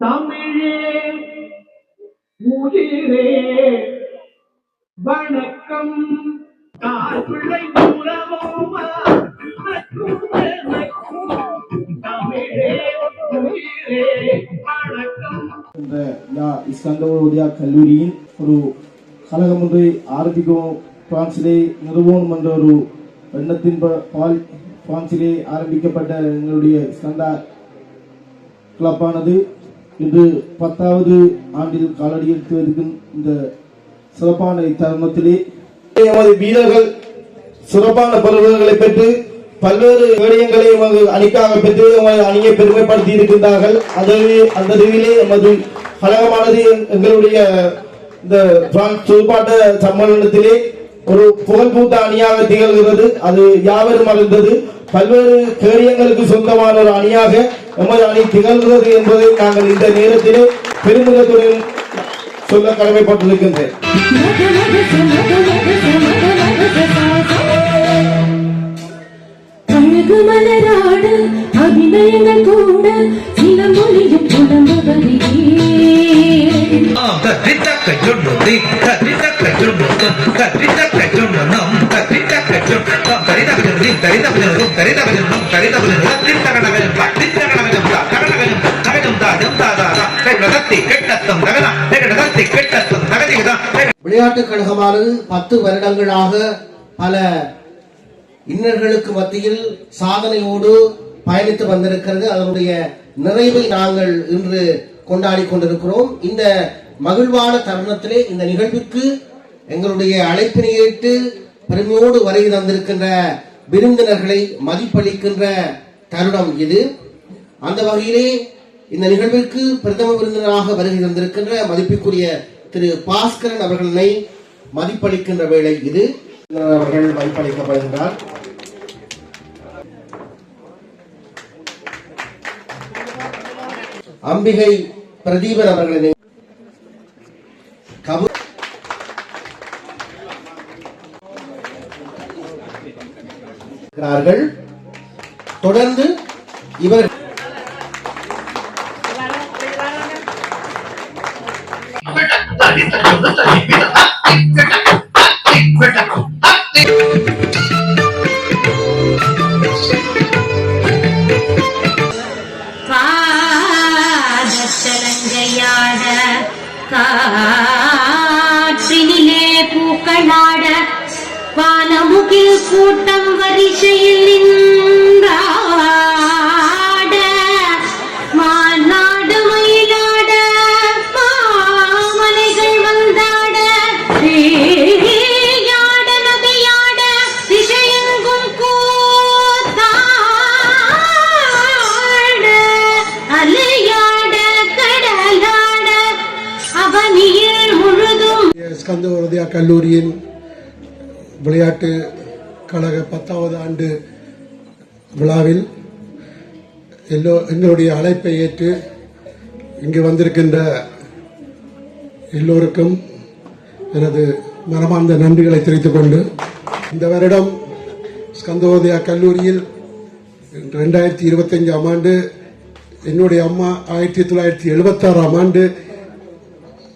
தமிழே உயிரே வணக்கம். தாய் பிள்ளை உறவோமா என்ற யா இஸ்கந்தரோடியா கல்லூரியின் ஒரு கழகம் ஒன்றை ஆரம்பிக்கவும் பிரான்சிலே நிறுவனம் என்ற ஒரு எண்ணத்தின் பால் பிரான்சிலே ஆரம்பிக்கப்பட்ட எங்களுடைய ஸ்கந்தா கிளப்பானது. இன்று பத்தாவது ஆண்டில் காலடி எடுத்து வருகின்ற இந்த சிறப்பான தருணத்திலே எமது வீரர்கள் சிறப்பான பருவங்களை பெற்று பல்வேறு விடயங்களை எமது அணிக்காக பெற்று எமது அணியை பெருமைப்படுத்தி இருக்கின்றார்கள். அதே அந்த ரீதியிலே எமது கழகமானது எங்களுடைய இந்த பிரான்ஸ் துடுப்பாட்ட சம்மேளனத்திலே ஒரு புகழ்பூத்த அணியாக திகழ்கிறது. அது யாவரும் அறிந்தது. பல்வேறு கேரியங்களுக்கு சொந்தமான ஒரு அணியாக எமது அணி திகழ்கிறது என்பதை நாங்கள் இந்த நேரத்திலே பெருமிதத்துடன் சொல்ல கடமைப்பட்டிருக்கின்றேன். அபிநயங்கள் கூட சில மொழியும் புலம்புவதே கெட்டத்தம் விளையாட்டுக் கழகமானது பத்து வருடங்களாக பல இன்னல்களுக்கு மத்தியில் சாதனையோடு பயணித்து வந்திருக்கிறது. அதனுடைய நிறைவை நாங்கள் இன்று கொண்டாடி கொண்டிருக்கிறோம். இந்த மகிழ்வான தருணத்திலே இந்த நிகழ்வுக்கு எங்களுடைய அழைப்பினை ஏற்று பெருமையோடு வருகை தந்திருக்கின்ற விருந்தினர்களை மதிப்பளிக்கின்ற தருணம் இது. அந்த வகையிலே இந்த நிகழ்விற்கு பிரதம விருந்தினராக வருகை தந்திருக்கின்ற மதிப்பிற்குரிய திரு பாஸ்கரன் அவர்களை மதிப்பளிக்கின்ற வேளை இது. அவர்கள் மதிப்பளிக்கப்படுகின்றார். அம்பிகை பிரதீபன் அவர்களை கவு தொடர்ந்து இவர் பாதச்சலங்கையாட கல்லூரியின் விளையாட்டு கழக பத்தாவது ஆண்டு விழாவில் எல்லோ எங்களுடைய அழைப்பை ஏற்று இங்கு வந்திருக்கின்ற எல்லோருக்கும் எனது மனமார்ந்த நன்றிகளை தெரிவித்துக் கொண்டு இந்த வருடம் ஸ்கந்தோதயா கல்லூரியில் ரெண்டாயிரத்தி இருபத்தஞ்சாம் ஆண்டு என்னுடைய அம்மா ஆயிரத்தி தொள்ளாயிரத்தி எழுபத்தாறாம் ஆண்டு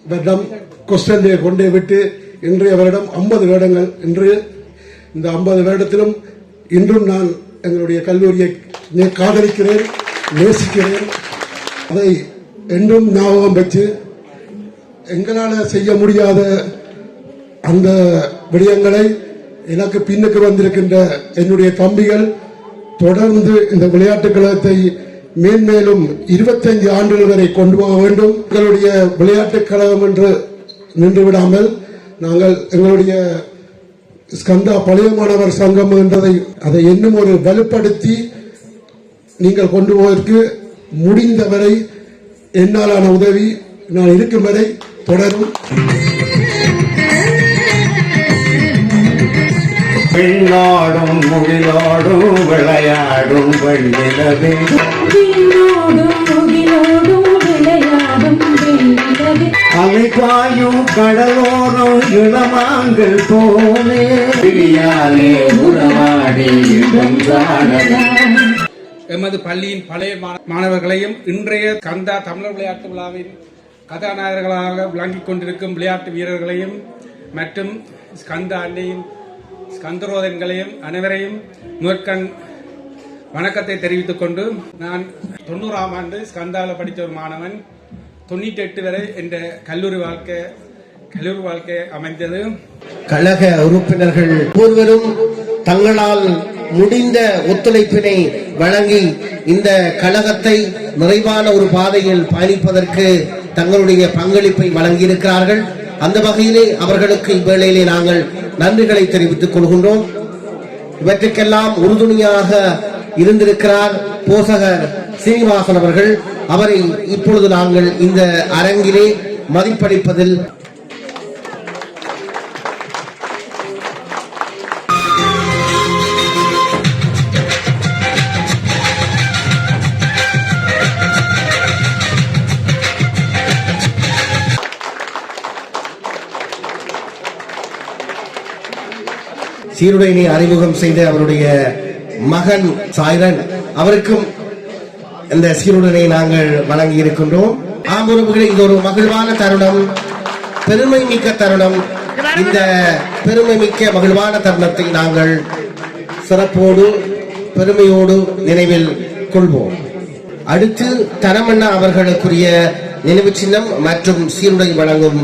வருடம் கொஸ்டன்டே கொண்டே விட்டு இன்றைய வருடம் ஐம்பது வருடங்கள். இன்று இந்த ஐம்பது வருடத்திலும் இன்றும் நான் எங்களுடைய கல்லூரியை காதலிக்கிறேன் நேசிக்கிறேன். அதை என்றும் ஞாபகம் வச்சு எங்களால் செய்ய முடியாத அந்த விடயங்களை எனக்கு பின்னுக்கு வந்திருக்கின்ற என்னுடைய தம்பிகள் தொடர்ந்து இந்த விளையாட்டுக் கழகத்தை மேன்மேலும் இருபத்தஞ்சு ஆண்டுகள் வரை கொண்டு போக வேண்டும். எங்களுடைய விளையாட்டுக் கழகம் என்று நின்று விடாமல் நாங்கள் எங்களுடைய ஸ்கந்தா பழைய மாணவர் சங்கம் என்றதை அதை இன்னும் ஒரு வலுப்படுத்தி நீங்கள் கொண்டு போவதற்கு முடிந்தவரை என்னாலான உதவி நான் இருக்கும் வரை தொடரும். பெண்ணாடும் முகிலோடும் விளையாடும் வெண்ணிலவே அலைபாயும் கடலோரம் இளமாங்கள் போலே. பிரியாலே உறவாடி எமது பள்ளியின் பழைய மாண- மாணவர்களையும் இன்றைய கந்தா தமிழர் விளையாட்டு விழாவின் கதாநாயகர்களாக விளங்கிக் கொண்டிருக்கும் விளையாட்டு வீரர்களையும் மற்றும் ஸ்கந்த அன்னையும் ஸ்கந்தரோதன்களையும் அனைவரையும் முதற்கண் வணக்கத்தை தெரிவித்துக் கொண்டு நான் தொண்ணூறாம் ஆண்டு ஸ்கந்தாவில் படித்த ஒரு மாணவன். தொண்ணூற்றி எட்டு வரை என்ற கல்லூரி வாழ்க்கை கல்லூரி வாழ்க்கை அமைந்தது. கழக உறுப்பினர்கள் ஒவ்வொருவரும் தங்களால் முடிந்த ஒத்துழைப்பினை வழங்கி இந்த கழகத்தை நிறைவான ஒரு பாதையில் பயணிப்பதற்கு தங்களுடைய பங்களிப்பை வழங்கியிருக்கிறார்கள். அந்த வகையிலே அவர்களுக்கு இவ்வேளையிலே நாங்கள் நன்றிகளை தெரிவித்துக் கொள்கின்றோம். இவற்றுக்கெல்லாம் உறுதுணையாக இருந்திருக்கிறார் போசகர் சீனிவாசன் அவர்கள். அவரை இப்பொழுது நாங்கள் இந்த அரங்கிலே மதிப்பளிப்பதில் சீருடையினை அறிமுகம் செய்த அவருடைய மகன் சாய்ரன் அவருக்கும் இந்த சீருடனை நாங்கள் வழங்கி இருக்கின்றோம் ஆம் உறவுகளே இது ஒரு மகிழ்வான தருணம். பெருமை மிக்க தருணம். இந்த பெருமை மிக்க மகிழ்வான தருணத்தை நாங்கள் சிறப்போடு பெருமையோடு நினைவில் கொள்வோம். அடுத்து தனமண்ணா அவர்களுக்குரிய நினைவு சின்னம் மற்றும் சீருடை வழங்கும்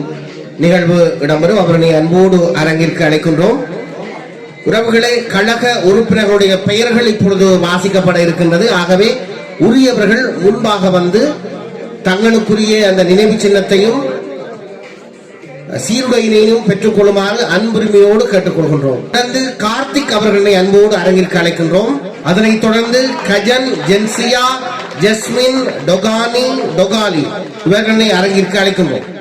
நிகழ்வு இடம்பெறும். அவர்களை அன்போடு அரங்கிற்கு அழைக்கின்றோம். உறவுகளை கழக உறுப்பினர்களுடைய பெயர்கள் இப்பொழுது வாசிக்கப்பட இருக்கின்றது. ஆகவே உரியவர்கள் முன்பாக வந்து தங்களுக்குரிய அந்த நினைவு சின்னத்தையும் சீருடையினையும் பெற்றுக் கொள்ளுமாறு அன்புரிமையோடு கேட்டுக்கொள்கின்றோம். தொடர்ந்து கார்த்திக் அவர்களை அன்போடு அரங்கிற்கு அழைக்கின்றோம். அதனைத் தொடர்ந்து கஜன் ஜென்சியா ஜஸ்மின் டொகானி டொகாலி இவர்களை அரங்கிற்கு அழைக்கின்றோம்.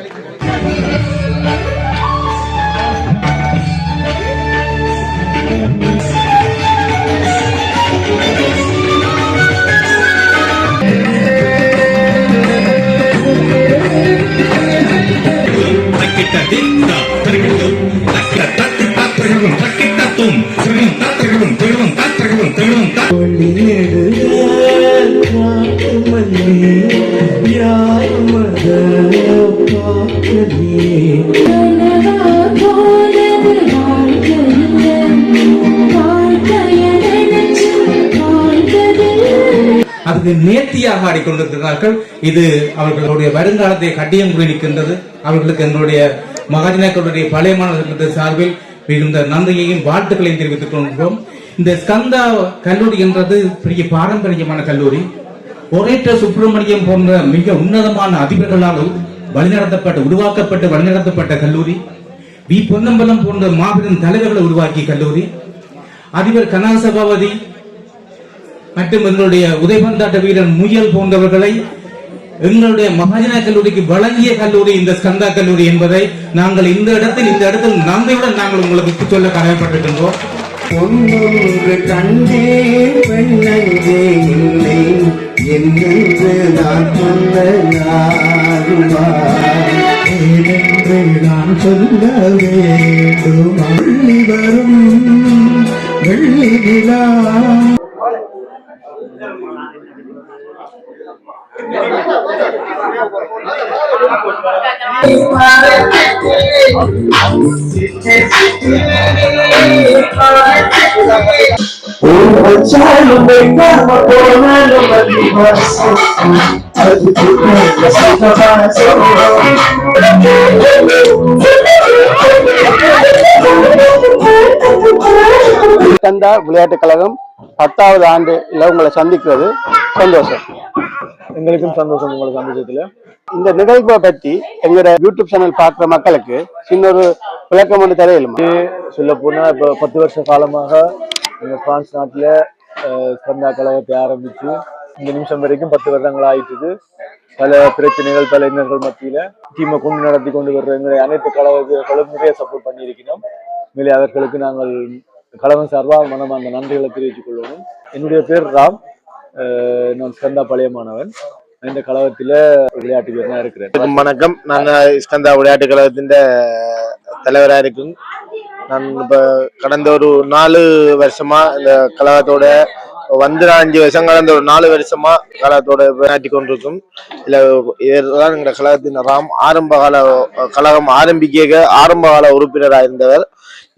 அதுக்கு நேர்த்தியாக ஆடிக்கொண்டிருக்கிறார்கள் இது அவர்களுடைய வருங்காலத்தை கட்டியம் குறிக்கின்றது அவர்களுக்கு எங்களுடைய மகாஜனாக்களுடைய பழைய மாணவர்கள் சார்பில் மிகுந்த நன்றியையும் வாழ்த்துக்களையும் தெரிவித்துக் கொள்கிறோம் இந்த ஸ்கந்தா கல்லூரி என்றது பெரிய பாரம்பரியமான கல்லூரி. ஒரேற்ற சுப்பிரமணியம் போன்ற மிக உன்னதமான அதிபர்களால் வழிநடத்தப்பட்ட உருவாக்கப்பட்டு வழிநடத்தப்பட்ட கல்லூரி. வி. பொன்னம்பலம் போன்ற மாபெரும் தலைவர்களை உருவாக்கிய கல்லூரி. அதிபர் கனாசபாவதி மற்றும் எங்களுடைய உதயபந்தாட்ட வீரர் முயல் போன்றவர்களை எங்களுடைய மகாஜனா கல்லூரிக்கு வழங்கிய கல்லூரி இந்த ஸ்கந்தா கல்லூரி என்பதை நாங்கள் இந்த இடத்தில் இந்த இடத்தில் நன்றியுடன் நாங்கள் உங்களுக்கு சொல்ல கடமைப்பட்டிருக்கின்றோம். கண்டே இல்லை. என்று நான் சொல்ல யாருமா ஏனென்று நான் சொல்ல வேண்டும்? வரும் வெள்ளி நிலா. விளையாட்டுக் கழகம் பத்தாவது ஆண்டுல உங்களை சந்திக்கிறது சந்தோஷம். எங்களுக்கும் சந்தோஷம் உங்களை சந்தோஷத்துல இந்த நிகழ்வை பற்றி எங்களோட யூடியூப் சேனல் பார்க்குற மக்களுக்கு சின்ன ஒரு விளக்கம் ஒன்று தெரியலுமா சொல்ல போனா இப்போ பத்து வருஷ காலமாக எங்க பிரான்ஸ் நாட்டுல அஹ், ஸ்கந்தா கழகத்தை ஆரம்பிச்சு இந்த நிமிஷம் வரைக்கும் பத்து வருடங்கள் ஆயிட்டுது. பல பிரச்சனைகள் பல இன்னல்கள் மத்தியில டீமை கொண்டு நடத்தி கொண்டு வர்ற எங்களுடைய அனைத்து கழகங்களும் நிறைய சப்போர்ட் பண்ணியிருக்கிறோம். மேலே அவர்களுக்கு நாங்கள் கழகம் சார்பாக மனமார்ந்த நன்றிகளை தெரிவித்துக் கொள்ளணும் என்னுடைய பேர் ராம். நான் ஸ்கந்தா பழைய மாணவன். இந்த கழகத்தில் விளையாட்டு வீரனாக இருக்கிறேன். வணக்கம் நான் ஸ்கந்தா விளையாட்டு கழகத்தின் தலைவராக இருக்கும் நான் இப்போ கடந்த ஒரு நாலு வருஷமா இந்த கழகத்தோட வந்து அஞ்சு வருஷம் கடந்த ஒரு நாலு வருஷமா கழகத்தோட விளையாட்டி கொண்டிருக்கும். இல்ல இதுதான் எங்களோட கழகத்தின் ராம். ஆரம்ப கால கழகம் ஆரம்பிக்க ஆரம்ப கால உறுப்பினராக இருந்தவர்.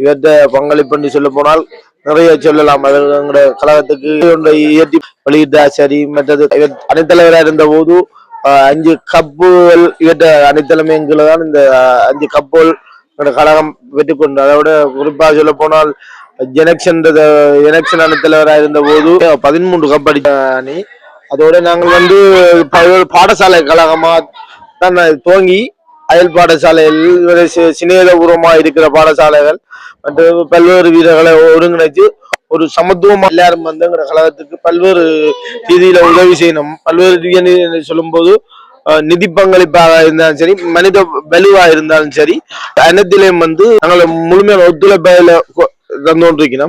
இவர்கிட்ட பங்களிப்பு சொல்ல போனால் நிறைய சொல்லலாம். எங்களுடைய கழகத்துக்கு ஒன்றை இயற்றி வெளியிட்ட சரி மற்றது இவர் அணித்தலைவராக இருந்த போது அஞ்சு கப்புகள் இவற்ற அணித்தலைமைகளை தான் இந்த அஞ்சு கப்புகள் எங்களோட கழகம் பெற்றுக்கொண்டு அதோட குறிப்பாக சொல்ல போனால் ஜெனக்ஷன் ஜெனக்ஷன் அணித்தலைவராக இருந்த போது பதிமூன்று கப் அடித்த அணி. அதோட நாங்கள் வந்து பாடசாலை கழகமா தான் துவங்கி அயல் பாடசாலையில் ஒரு இருக்கிற பாடசாலைகள் மற்ற பல்வேறு வீரர்களை ஒருங்கிணைச்சு ஒரு சமத்துவமா எல்லாரும் வந்து எங்க கழகத்துக்கு பல்வேறு ரீதியில உதவி செய்யணும். பல்வேறு ரீதியை சொல்லும்போது நிதி பங்களிப்பாக இருந்தாலும் சரி மனித வலுவா இருந்தாலும் சரி அனைத்திலையும் வந்து நாங்கள் முழுமையான ஒத்துழைப்பையில தந்து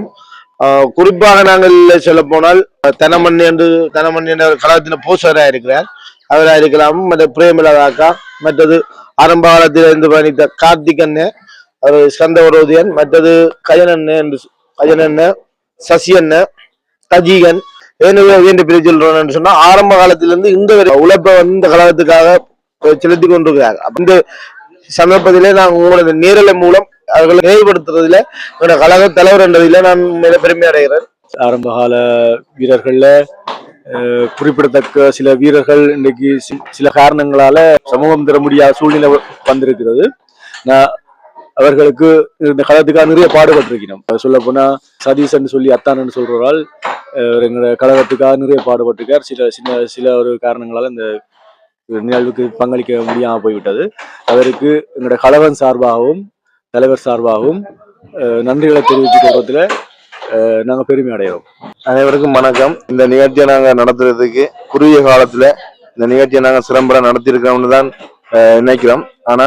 குறிப்பாக நாங்கள் சொல்ல போனால் தனமண் என்று தனமணி என்ற கழகத்தின் போஸ்டராக இருக்கிறார். அவராக இருக்கலாம் மற்ற பிரேமலதாக்கா மற்றது ஆரம்ப காலத்தில் இருந்து பயணித்த கார்த்திக் அண்ணன் அவர் ஸ்கந்த வரோதியன் மற்றது கஜன் என்று சொ- சசியன் அண்ணன் சசி அண்ணன் தஜீகன் ஏன்னு என்று பிரிவு சொல்றோம்னு சொன்னா ஆரம்ப காலத்திலிருந்து இந்த வரை உழைப்பை வந்து இந்த கழகத்துக்காக செலுத்தி கொண்டிருக்கிறார். அப்ப இந்த சந்தர்ப்பத்திலே நான் உங்களோட நேரலை மூலம் அவர்களை நினைவுபடுத்துறதுல என்னோட கழக தலைவர் என்றதில நான் மிக பெருமை அடைகிறேன். ஆரம்பகால வீரர்கள்ல குறிப்பிடத்தக்க சில வீரர்கள் இன்னைக்கு சில காரணங்களால சமூகம் தர முடியாத சூழ்நிலை வந்திருக்கிறது. நான் அவர்களுக்கு இந்த கழகத்துக்காக நிறைய பாடுபட்டிருக்கிறோம் சொல்ல போனா சதீஷன் சொல்லி அத்தானன்னு சொல்றால் எங்களோட கழகத்துக்காக நிறைய பாடுபட்டிருக்கார் சில சின்ன சில ஒரு காரணங்களால இந்த நிகழ்வுக்கு பங்களிக்க முடியாம போய்விட்டது. அவருக்கு எங்களோட கழகம் சார்பாகவும் தலைவர் சார்பாகவும் நன்றிகளை தெரிவித்துக் கொள்வதில் நாங்கள் நாங்க பெருமை அடைகிறோம். அனைவருக்கும் வணக்கம். இந்த நிகழ்ச்சியை நாங்க நடத்துறதுக்கு குறுகிய காலத்துல இந்த நிகழ்ச்சியை நாங்க சிறம்பட நடத்தியிருக்கோம்னு தான் நினைக்கிறோம். ஆனா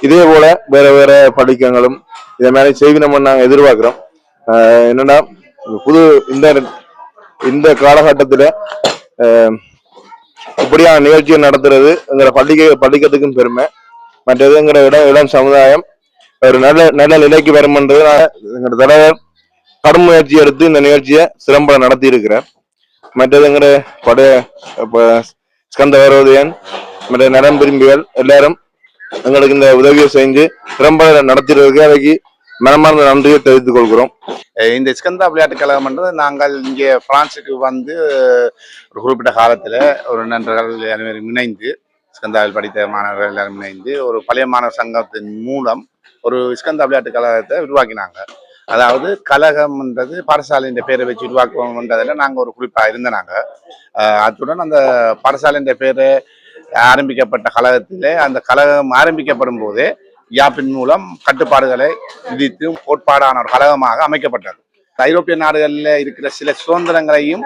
இதே போல வேற வேற படிக்கங்களும் இதை மாதிரி நம்ம நாங்க எதிர்பார்க்கிறோம். என்னன்னா புது இந்த இந்த காலகட்டத்துல அஹ், இப்படியான நிகழ்ச்சியை நடத்துறது எங்களை பள்ளிக்க படிக்கிறதுக்கும் பெருமை. மற்றது எங்களை இடம் இளம் சமுதாயம் ஒரு நல்ல நல்ல நிலைக்கு வரும்ன்றது நான் எங்களோட தலைவர் கடும் முயற்சி எடுத்து இந்த நிகழ்ச்சியை சிறம்பட நடத்தி இருக்கிறேன் மற்றது எங்கிற பட ஸ்கந்த வரோதயன் மற்ற நலம் விரும்பிகள் எல்லாரும் எங்களுக்கு இந்த உதவியை செஞ்சு திறம்பட நடத்திடுறதுக்கு அதைக்கு மனமார்ந்த நன்றியை தெரிவித்துக் கொள்கிறோம். இந்த ஸ்கந்தா விளையாட்டு கழகம்ன்றது நாங்கள் இங்கே பிரான்சுக்கு வந்து ஒரு குறிப்பிட்ட காலத்தில் ஒரு நண்பர்கள் அனைவரும் இணைந்து ஸ்கந்தாவில் படித்த மாணவர்கள் எல்லாரும் இணைந்து ஒரு பழைய மாணவர் சங்கத்தின் மூலம் ஒரு ஸ்கந்தா விளையாட்டு கழகத்தை உருவாக்கினாங்க. அதாவது கழகம்ன்றது பாடசாலையின் பேரை வச்சு உருவாக்குவோம்ன்றதில் நாங்கள் ஒரு குறிப்பாக இருந்த நாங்கள் அத்துடன் அந்த பாடசாலையின் பேரை ஆரம்பிக்கப்பட்ட கழகத்திலே அந்த கழகம் ஆரம்பிக்கப்படும் போது யாப்பின் மூலம் கட்டுப்பாடுகளை விதித்து கோட்பாடான ஒரு கழகமாக அமைக்கப்பட்டது. ஐரோப்பிய நாடுகளில் இருக்கிற சில சுதந்திரங்களையும்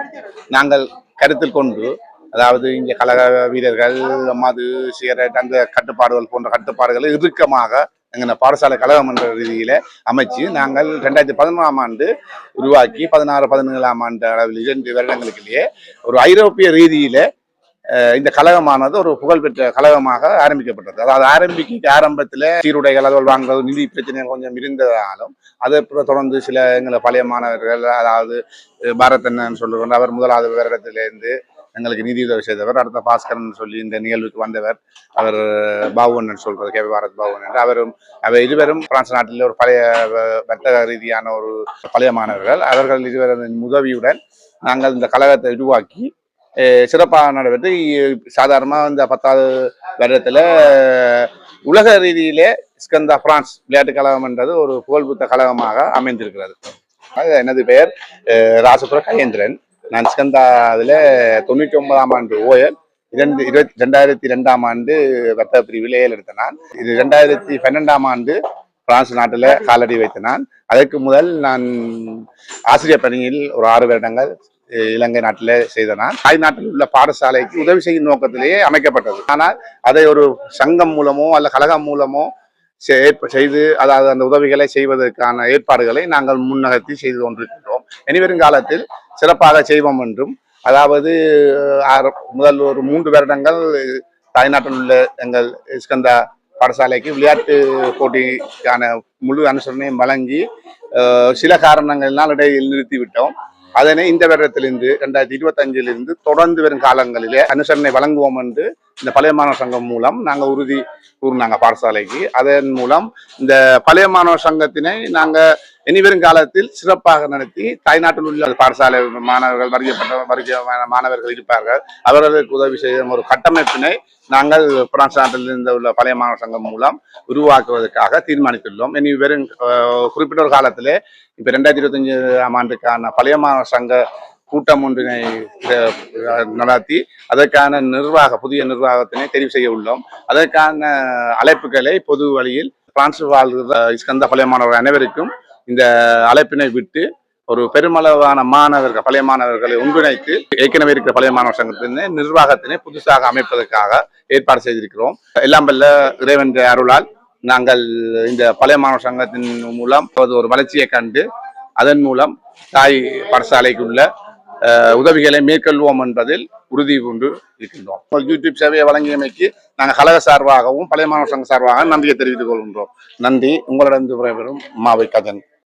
நாங்கள் கருத்தில் கொண்டு அதாவது இங்கே கழக வீரர்கள் மது சிகரெட் அந்த கட்டுப்பாடுகள் போன்ற கட்டுப்பாடுகளை இறுக்கமாக எங்கள் பாடசாலை கழகம் என்ற ரீதியில் அமைச்சு நாங்கள் ரெண்டாயிரத்தி பதினொன்றாம் ஆண்டு உருவாக்கி பதினாறு பதினேழாம் ஆண்டு அளவில் இரண்டு வருடங்களுக்குள்ளேயே ஒரு ஐரோப்பிய ரீதியில் இந்த கழகமானது ஒரு புகழ்பெற்ற கழகமாக ஆரம்பிக்கப்பட்டது. அதாவது ஆரம்பிக்க ஆரம்பத்தில் சீருடைகள் அதுகள் வாங்குறது நிதி பிரச்சனைகள் கொஞ்சம் இருந்ததாலும் அதை தொடர்ந்து சில எங்களை பழைய மாணவர்கள் அதாவது அஹ், பாரதண்ணன் சொல்லுகின்ற அவர் முதலாவது வருடத்திலேருந்து எங்களுக்கு நிதி உதவி செய்தவர் அடுத்த பாஸ்கரன் சொல்லி இந்த நிகழ்வுக்கு வந்தவர் அவர் பாபுவண்ணன் சொல்றது கே பாரத் பாபுவன் அவரும் அவர் இருவரும் பிரான்ஸ் நாட்டில் ஒரு பழைய வ- வர்த்தக ரீதியான ஒரு பழைய மாணவர்கள். அவர்கள் இருவரின் உதவியுடன் நாங்கள் இந்த கழகத்தை உருவாக்கி சிறப்பாக நடைபெற்று சாதாரணமாக இந்த பத்தாவது வருடத்தில் உலக ரீதியிலே ஸ்கந்தா பிரான்ஸ் விளையாட்டு கழகம் என்றது ஒரு புகழ்புத்த கழகமாக அமைந்திருக்கிறது. அது எனது பெயர்? ராசபுர கயேந்திரன். நான் ஸ்கந்தாவில் தொண்ணூற்றி ஒன்பதாம் ஆண்டு ஓயல் இரண்டு இருபத்தி ரெண்டாயிரத்தி ரெண்டாம் ஆண்டு வர்த்தக பிரிவில் ஏல் எடுத்த நான் இது ரெண்டாயிரத்தி பன்னெண்டாம் ஆண்டு பிரான்ஸ் நாட்டில் காலடி வைத்த நான் அதற்கு முதல் நான் ஆசிரியர் பணியில் ஒரு ஆறு வருடங்கள் இலங்கை நாட்டில் செய்தனால் தாய் நாட்டில் உள்ள பாடசாலைக்கு உதவி செய்யும் நோக்கத்திலேயே அமைக்கப்பட்டது. ஆனால் அதை ஒரு சங்கம் மூலமோ அல்ல கழகம் மூலமோ ஏற்ப- செய்து அதாவது அந்த உதவிகளை செய்வதற்கான ஏற்பாடுகளை நாங்கள் முன்னகர்த்தி செய்து கொண்டிருக்கின்றோம். இனிவரும் காலத்தில் சிறப்பாக செய்வோம் என்றும் அதாவது முதல் ஒரு மூன்று வருடங்கள் தாய்நாட்டில் உள்ள எங்கள் இஸ்கந்தா பாடசாலைக்கு விளையாட்டு போட்டிக்கான முழு அனுசரணையும் வழங்கி சில காரணங்களினால் இடையில் நிறுத்திவிட்டோம். அதனை இந்த வருடத்திலிருந்து ரெண்டாயிரத்தி இருபத்தஞ்சிலிருந்து தொடர்ந்து வரும் காலங்களிலே அனுசரணை வழங்குவோம் என்று இந்த பழைய மாணவர் சங்கம் மூலம் நாங்கள் உறுதி கூறினாங்க பாடசாலைக்கு. அதன் மூலம் இந்த பழைய மாணவர் சங்கத்தினை நாங்கள் இனி வரும் காலத்தில் சிறப்பாக நடத்தி தாய்நாட்டில் உள்ள பாடசாலை மாணவர்கள் வருகப்பட்ட வருகை மாணவர்கள் இருப்பார்கள். அவர்களுக்கு உதவி செய்யும் ஒரு கட்டமைப்பினை நாங்கள் பிரான்ஸ் நாட்டில் இருந்து உள்ள பழைய மாணவர் சங்கம் மூலம் உருவாக்குவதற்காக தீர்மானித்துள்ளோம். இனி வெறும் குறிப்பிட்ட ஒரு காலத்திலே இப்போ ரெண்டாயிரத்தி இருபத்தஞ்சு ஆண்டுக்கான பழைய மாணவர் சங்க கூட்டம் ஒன்றினை நடாத்தி அதற்கான நிர்வாக புதிய நிர்வாகத்தினை தெரிவு செய்ய உள்ளோம். அதற்கான அழைப்புகளை பொது வழியில் பிரான்ஸ் வாழ்கிற இஸ்கந்த பழைய மாணவர்கள் அனைவருக்கும் இந்த அழைப்பினை விட்டு ஒரு பெருமளவான மாணவர்கள் பழைய மாணவர்களை ஒன்றிணைத்து ஏற்கனவே இருக்கிற பழைய மாணவர் சங்கத்தினை நிர்வாகத்தினை புதுசாக அமைப்பதற்காக ஏற்பாடு செய்திருக்கிறோம். எல்லாம் வல்ல இறைவன் அருளால் நாங்கள் இந்த பழைய மாணவர் சங்கத்தின் மூலம் அது ஒரு வளர்ச்சியை கண்டு அதன் மூலம் தாய் பாடசாலைக்குள்ள உதவிகளை மேற்கொள்வோம் என்பதில் உறுதி கொண்டு இருக்கின்றோம். யூடியூப் சேவையை வழங்கியமைக்கு நாங்கள் கழக சார்பாகவும் பழைய மாணவர் சங்க சார்பாகவும் நன்றியை தெரிவித்துக் கொள்கின்றோம். நன்றி. உங்களிடம் விரைவரும் மாவை கதன்